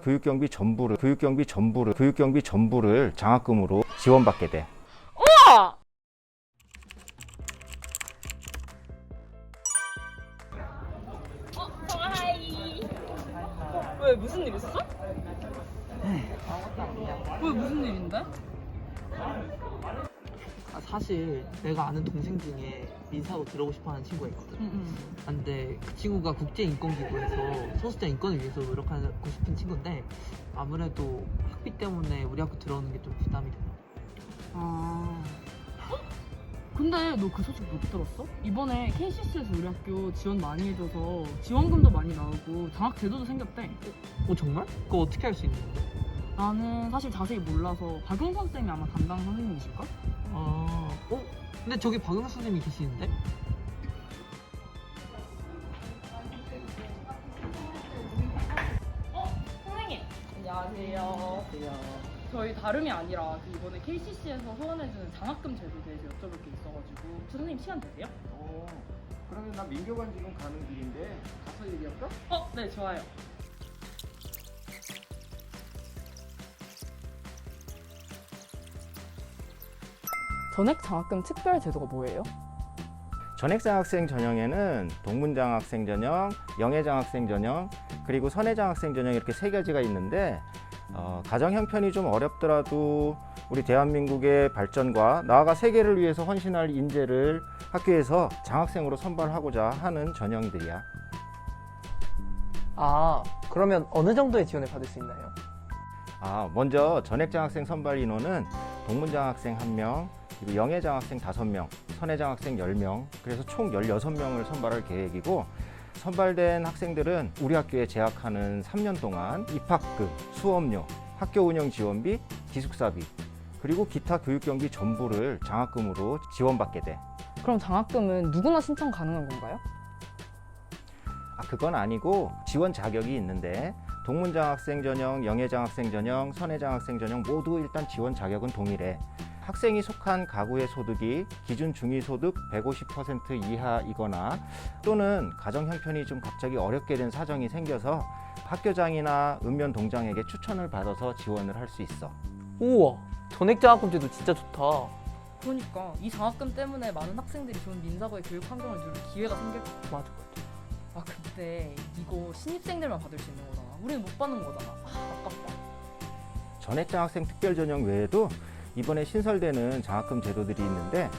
교육 경비 전부를 교육 경비 전부를 교육 경비 전부를 장학금으로 지원받게 돼. 우와! 어, 하이. 왜 무슨 일 있었어? 왜 무슨 일인데? 아, 사실 내가 아는 동생 중에 민사고 들어오고 싶어하는 친구가 있거든. 응 응. 근데 그 친구가 국제인권기구에서 소수자 인권을 위해서 노력하고 싶은 친구인데 아무래도 학비 때문에 우리 학교 들어오는 게 좀 부담이 돼. 아. 근데 너 그 소식 못 들었어? 이번에 KCC에서 우리 학교 지원 많이 해줘서 지원금도 많이 나오고 장학 제도도 생겼대. 어 정말? 그거 어떻게 할 수 있는 건데? 나는 사실 자세히 몰라서 박용선 쌤이 아마 담당 선생님이실걸? 아, 어? 근데 저기 박영수 선생님이 계시는데? 선생님. 안녕하세요. 저희 다름이 아니라 그 이번에 KCC에서 후원해주는 장학금 제도에 대해서 여쭤볼 게 있어가지고 선생님 시간 되세요? 어, 그러면 나 민교관 지금 가는 길인데 가서 얘기할까? 어, 네 좋아요. 전액 장학금 특별 제도가 뭐예요? 전액장학생 전형에는 동문장학생 전형, 영예장학생 전형, 그리고 선혜장학생 전형 이렇게 세 가지가 있는데 어, 가정 형편이 좀 어렵더라도 우리 대한민국의 발전과 나아가 세계를 위해서 헌신할 인재를 학교에서 장학생으로 선발하고자 하는 전형들이야. 아, 그러면 어느 정도의 지원을 받을 수 있나요? 아, 먼저 전액장학생 선발 인원은 동문장학생 1명, 그리고 영예장 학생 5명, 선혜장학생 10명, 그래서 총 16명을 선발할 계획이고 선발된 학생들은 우리 학교에 재학하는 3년 동안 입학금, 수업료, 학교 운영 지원비, 기숙사비, 그리고 기타 교육 경비 전부를 장학금으로 지원받게 돼. 그럼 장학금은 누구나 신청 가능한 건가요? 아, 그건 아니고 지원 자격이 있는데 동문장학생 전형, 영예장학생 전형, 선혜장학생 전형 모두 일단 지원 자격은 동일해. 학생이 속한 가구의 소득이 기준 중위소득 150% 이하이거나 또는 가정 형편이 좀 갑자기 어렵게 된 사정이 생겨서 학교장이나 읍면 동장에게 추천을 받아서 지원을 할 수 있어. 우와, 전액장학금제도 진짜 좋다. 그러니까 이 장학금 때문에 많은 학생들이 좋은 민사고의 교육 환경을 누릴 기회가 생길 것 같아. 맞아, 맞아. 아 근데 이거 신입생들만 받을 수 있는 거잖아. 우리는 못 받는 거잖아. 아, 아깝다. 전액장학생 특별전형 외에도 이번에 신설되는 장학금 제도들이 있는데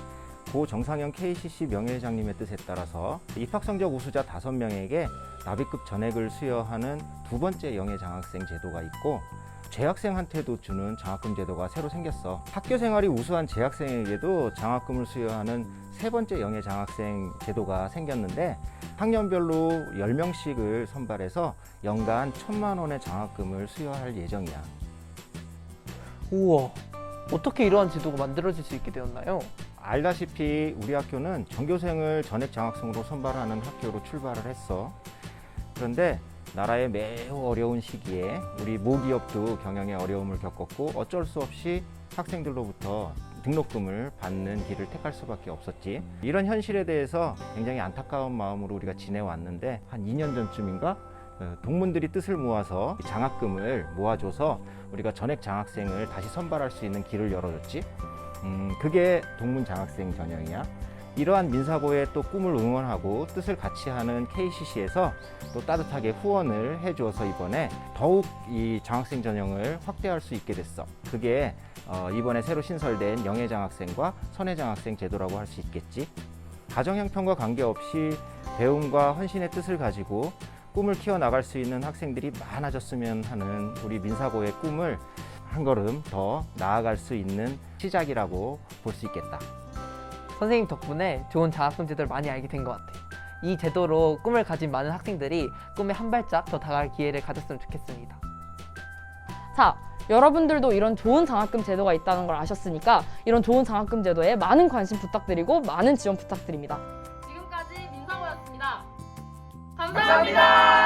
고 정상현 KCC 명예회장님의 뜻에 따라서 입학 성적 우수자 5명에게 납입급 전액을 수여하는 두 번째 영예 장학생 제도가 있고 재학생한테도 주는 장학금 제도가 새로 생겼어. 학교 생활이 우수한 재학생에게도 장학금을 수여하는 세 번째 영예 장학생 제도가 생겼는데 학년별로 10명씩을 선발해서 연간 천만 원의 장학금을 수여할 예정이야. 우와, 어떻게 이러한 제도가 만들어질 수 있게 되었나요? 알다시피 우리 학교는 전교생을 전액 장학생으로 선발하는 학교로 출발을 했어. 그런데 나라의 매우 어려운 시기에 우리 모기업도 경영에 어려움을 겪었고 어쩔 수 없이 학생들로부터 등록금을 받는 길을 택할 수밖에 없었지. 이런 현실에 대해서 굉장히 안타까운 마음으로 우리가 지내왔는데 한 2년 전쯤인가 어, 동문들이 뜻을 모아서 장학금을 모아줘서 우리가 전액 장학생을 다시 선발할 수 있는 길을 열어줬지. 음, 그게 동문 장학생 전형이야. 이러한 민사고의 또 꿈을 응원하고 뜻을 같이 하는 KCC에서 또 따뜻하게 후원을 해주어서 이번에 더욱 이 장학생 전형을 확대할 수 있게 됐어. 그게 어, 이번에 새로 신설된 영예 장학생과 선혜 장학생 제도라고 할 수 있겠지. 가정 형편과 관계없이 배움과 헌신의 뜻을 가지고 꿈을 키워 나갈 수 있는 학생들이 많아졌으면 하는 우리 민사고의 꿈을 한 걸음 더 나아갈 수 있는 시작이라고 볼 수 있겠다. 선생님 덕분에 좋은 장학금 제도를 많이 알게 된 것 같아요. 이 제도로 꿈을 가진 많은 학생들이 꿈에 한 발짝 더 다가갈 기회를 가졌으면 좋겠습니다. 자, 여러분들도 이런 좋은 장학금 제도가 있다는 걸 아셨으니까 이런 좋은 장학금 제도에 많은 관심 부탁드리고 많은 지원 부탁드립니다. 민사고였습니다 감사합니다.